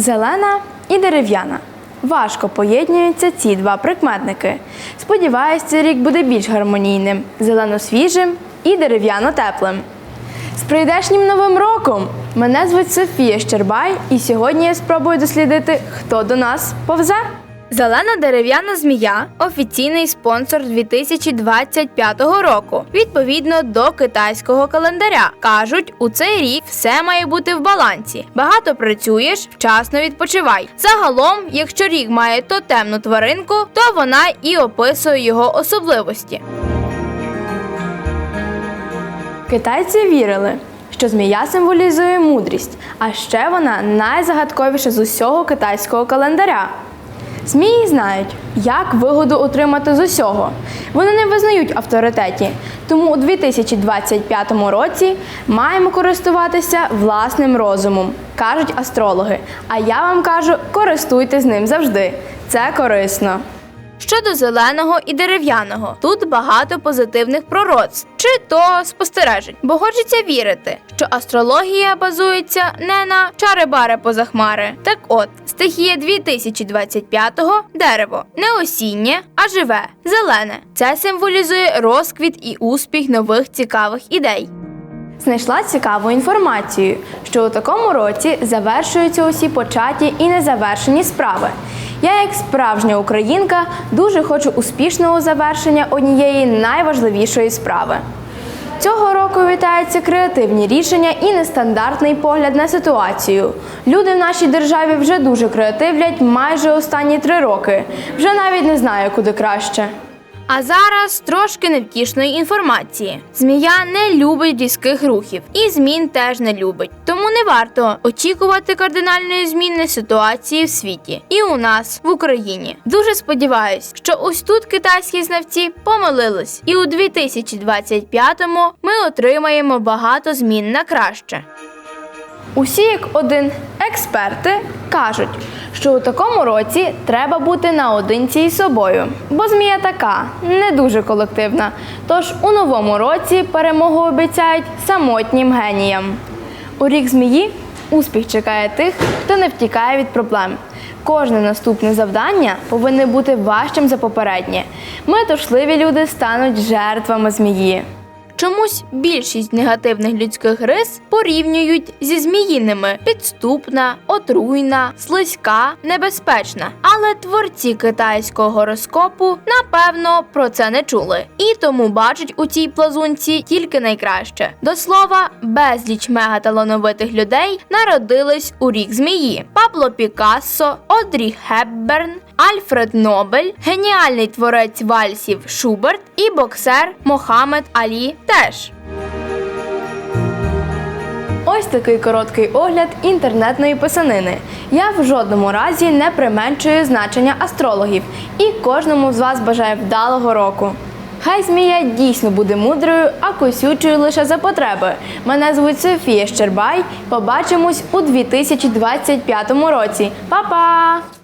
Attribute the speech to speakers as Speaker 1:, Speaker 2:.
Speaker 1: Зелена і дерев'яна. Важко поєднуються ці два прикметники. Сподіваюсь, цей рік буде більш гармонійним, зелено-свіжим і дерев'яно-теплим. З прийдешнім новим роком! Мене звуть Софія Щербай, і сьогодні я спробую дослідити, хто до нас повзе. Зелена дерев'яна змія офіційний спонсор 2025 року, відповідно до китайського календаря. Кажуть, у цей рік все має бути в балансі. Багато працюєш, вчасно відпочивай. Загалом, якщо рік має тотемну тваринку, то вона і описує його особливості. Китайці вірили, що змія символізує мудрість, а ще вона найзагадковіша з усього китайського календаря. Змії знають, як вигоду отримати з усього. Вони не визнають авторитеті, тому у 2025 році маємо користуватися власним розумом, кажуть астрологи. А я вам кажу, користуйтесь ним завжди. Це корисно. Щодо зеленого і дерев'яного, тут багато позитивних пророцтв чи то спостережень, бо хочеться вірити, що астрологія базується не на чари-бари поза хмари. Так от, стихія 2025-го – дерево, не осіннє, а живе, зелене. Це символізує розквіт і успіх нових цікавих ідей. Знайшла цікаву інформацію, що у такому році завершуються усі початі і незавершені справи. Я, як справжня українка, дуже хочу успішного завершення однієї найважливішої справи. Цього року вітаються креативні рішення і нестандартний погляд на ситуацію. Люди в нашій державі вже дуже креативлять майже останні три роки. Вже навіть не знаю, куди краще. А зараз трошки невтішної інформації. Змія не любить різких рухів і змін теж не любить. Тому не варто очікувати кардинальної зміни ситуації в світі і у нас в Україні. Дуже сподіваюсь, що ось тут китайські знавці помилились, і у 2025-му ми отримаємо багато змін на краще. Усі як один експерти кажуть, що у такому році треба бути наодинці із собою, бо змія така не дуже колективна. Тож у новому році перемогу обіцяють самотнім геніям. У рік змії успіх чекає тих, хто не втікає від проблем. Кожне наступне завдання повинне бути важчим за попереднє. Метушливі люди стануть жертвами змії. Чомусь більшість негативних людських рис порівнюють зі зміїними: підступна, отруйна, слизька, небезпечна. Але творці китайського гороскопу напевно про це не чули і тому бачать у цій плазунці тільки найкраще. До слова, безліч мегаталановитих людей народились у рік змії: Пабло Пікассо, Одрі Хепберн, Альфред Нобель, геніальний творець вальсів Шуберт і боксер Мохамед Алі теж. Ось такий короткий огляд інтернетної писанини. Я в жодному разі не применшую значення астрологів і кожному з вас бажаю вдалого року. Хай змія дійсно буде мудрою, а косючою лише за потреби. Мене звуть Софія Щербай. Побачимось у 2025 році. Па-па!